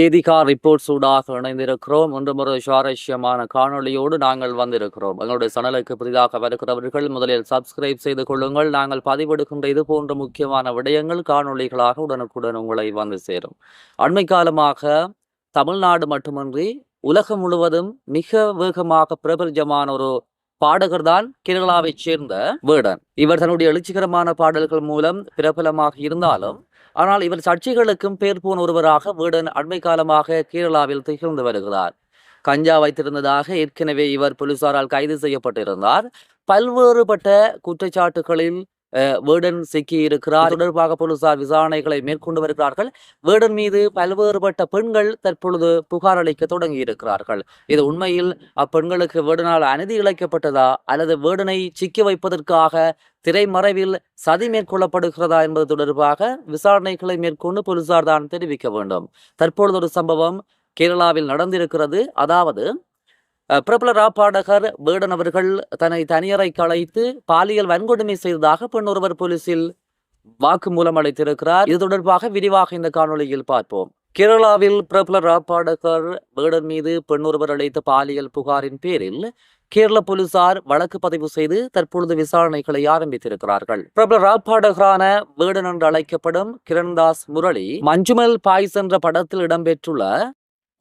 செய்திகார் reports ஊடாக இணைந்திருக்கிறோம். ஒன்று ஒரு சுவாரஸ்யமான காணொளியோடு நாங்கள் வந்திருக்கிறோம். எங்களுடைய சேனலுக்கு புதிதாக வருகிறவர்கள் முதலில் சப்ஸ்கிரைப் செய்து கொள்ளுங்கள். நாங்கள் பதிவெடுக்கின்ற இது போன்ற முக்கியமான விடயங்கள் காணொளிகளாக உடனுக்குடன் உங்களை வந்து சேரும். அண்மை காலமாக தமிழ்நாடு மட்டுமின்றி உலகம் முழுவதும் மிக வேகமாக பிரபஞ்சமான ஒரு பாடகர் தான் கேரளாவைச் சேர்ந்த வேடன். இவர் தன்னுடைய எழுச்சிகரமான பாடல்கள் மூலம் பிரபலமாக இருந்தாலும் ஆனால் இவர் சர்ச்சைகளுக்கும் பேர் போன ஒருவராக வேடன் அண்மை காலமாக கேரளாவில் திகழ்ந்து வருகிறார். கஞ்சா வைத்திருந்ததாக ஏற்கனவே இவர் போலீசாரால் கைது செய்யப்பட்டிருந்தார். பல்வேறுபட்ட குற்றச்சாட்டுகளில் வேடன் சிக்கி இருக்கிறார் தொடர்பாக போலீசார் விசாரணைகளை மேற்கொண்டு வருகிறார்கள். வேடன் மீது பல்வேறுபட்ட பெண்கள் தற்பொழுது புகார் அளிக்க தொடங்கி இருக்கிறார்கள் இது உண்மையில் அப்பெண்களுக்கு வேடனால் அநீதி இழைக்கப்பட்டதா? அல்லது வேடனை சிக்கி வைப்பதற்காக திரைமறைவில் சதி மேற்கொள்ளப்படுகிறதா என்பது தொடர்பாக விசாரணைகளை மேற்கொண்டு போலீசார் தான் தெரிவிக்க வேண்டும். தற்பொழுது ஒரு சம்பவம் கேரளாவில் நடந்திருக்கிறது. அதாவது பிரபல ராப் பாடகர் வேடன் அவர்கள் தன்னை தனியறை கலைத்து பாலியல் வன்கொடுமை செய்ததாக பெண் ஒருவர் போலீசில் வாக்குமூலம் அளித்திருக்கிறார். இது தொடர்பாக விரிவாக இந்த காணொளியில் பார்ப்போம். கேரளாவில் பிரபல ராப் பாடகர் வேடன் மீது பெண் ஒருவர் அளித்த பாலியல் புகாரின் பேரில் கேரள போலீசார் வழக்கு பதிவு செய்து தற்பொழுது விசாரணைகளை ஆரம்பித்திருக்கிறார்கள். பிரபல ராப் பாடகரான வேடன் என்று அழைக்கப்படும் கிரண்தாஸ் முரளி மஞ்சுமல் பாய்ஸ் என்ற படத்தில் இடம்பெற்றுள்ள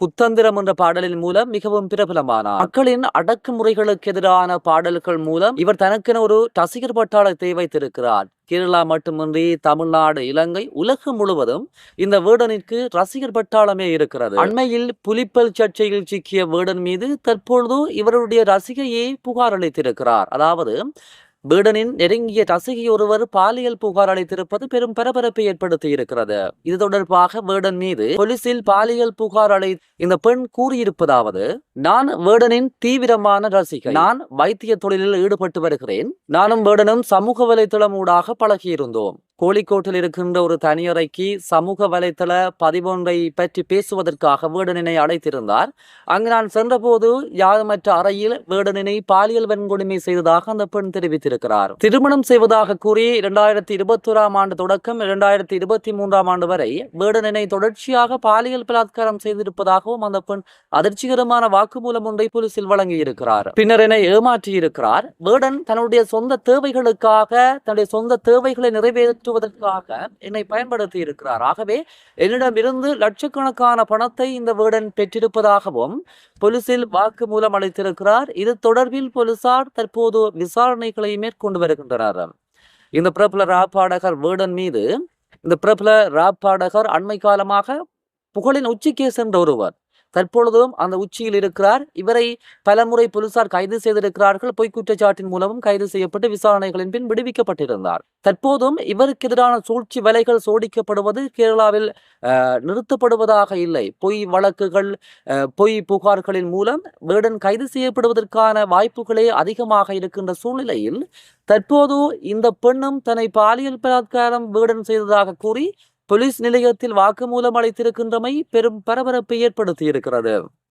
புத்தந்திரம் என்ற பாடலின் மூலம் மிகவும் பிரபலமானார். மக்களின் அடக்குமுறைகளுக்கு எதிரான பாடல்கள் மூலம் இவர் தனக்கென ஒரு ரசிகர் பட்டாளத்தை வைத்திருக்கிறார். கேரளா மட்டுமின்றி தமிழ்நாடு இலங்கை உலகம் முழுவதும் இந்த வேடனிற்கு ரசிகர் பட்டாளமே இருக்கிறது. அண்மையில் புலிப்பல் சர்ச்சையில் சிக்கிய வேடன் மீது தற்பொழுது இவருடைய ரசிகையை புகார் அளித்திருக்கிறார். அதாவது பீடனின் நெருங்கிய ரசிகை ஒருவர் பாலியல் புகார் அளித்திருப்பது பெரும் பரபரப்பை ஏற்படுத்தி இருக்கிறது. இது தொடர்பாக வேடன் மீது போலீசில் பாலியல் புகார் அளி இந்த பெண் கூறியிருப்பதாவது நான் வேடனின் தீவிரமான ரசிகை. நான் வைத்திய தொழிலில் ஈடுபட்டு வருகிறேன். நானும் வேடனும் சமூக வலைதளம் ஊடாக பழகியிருந்தோம். கோழிக்கோட்டில் இருக்கின்ற ஒரு தனியறைக்கு சமூக வலைத்தள பதிவொன்றை பற்றி பேசுவதற்காக வேடனினை அழைத்திருந்தார். அங்கு நான் சென்றபோது யாருமற்ற அறையில் வேடனினை பாலியல் வன்கொடுமை செய்ததாக அந்த பெண் தெரிவித்திருக்கிறார். திருமணம் செய்வதாக கூறி இரண்டாயிரத்தி இருபத்தோராம் ஆண்டு தொடக்கம் இரண்டாயிரத்தி இருபத்தி மூன்றாம் ஆண்டு வரை வேடனினை தொடர்ச்சியாக பாலியல் பலாத்காரம் செய்திருப்பதாகவும் அந்த பெண் அதிர்ச்சிகரமான வாக்குமூலம் ஒன்றை போலீசில் வழங்கியிருக்கிறார். பின்னர் என்னை ஏமாற்றியிருக்கிறார். வேடன் தன்னுடைய சொந்த தேவைகளுக்காக தன்னுடைய சொந்த தேவைகளை நிறைவேற்றுவதற்காக என்னை பயன்படுத்தி இருக்கிறார். ஆகவே என்னிடமிருந்து லட்சக்கணக்கான பணத்தை இந்த வேடன் பெற்றிருப்பதாகவும் போலீசில் வாக்குமூலம் அளித்திருக்கிறார். இது தொடர்பில் போலீசார் தற்போது விசாரணைகளை மேற்கொண்டு வருகின்றனர். இந்த பிரபல ராப்பாடகர் வேடன் மீது இந்த பிரபல ராப்பாடகர் அண்மை காலமாக புகழின் உச்சிக்கே சென்ற ஒருவர். தற்பொழுதும் அந்த உச்சியில் இருக்கிறார். இவரை பலமுறை போலீசார் கைது செய்திருக்கிறார்கள். பொய் குற்றச்சாட்டின் மூலமும் கைது செய்யப்பட்டு விசாரணைகளின் பின் விடுவிக்கப்பட்டிருந்தார். தற்போதும் இவருக்கு எதிரான சூழ்ச்சி வலைகள் சோடிக்கப்படுவது கேரளாவில் நிறுத்தப்படுவதாக இல்லை. பொய் வழக்குகள் பொய் புகார்களின் மூலம் வேடன் கைது செய்யப்படுவதற்கான வாய்ப்புகளே அதிகமாக இருக்கின்ற சூழ்நிலையில் தற்போது இந்த பெண்ணும் தன்னை பாலியல் பலாத்காரம் வேடன் செய்ததாக கூறி போலீஸ் நிலையத்தில் வாக்குமூலம் அளித்திருக்கின்றமை பெரும் பரபரப்பை ஏற்படுத்தியிருக்கிறது.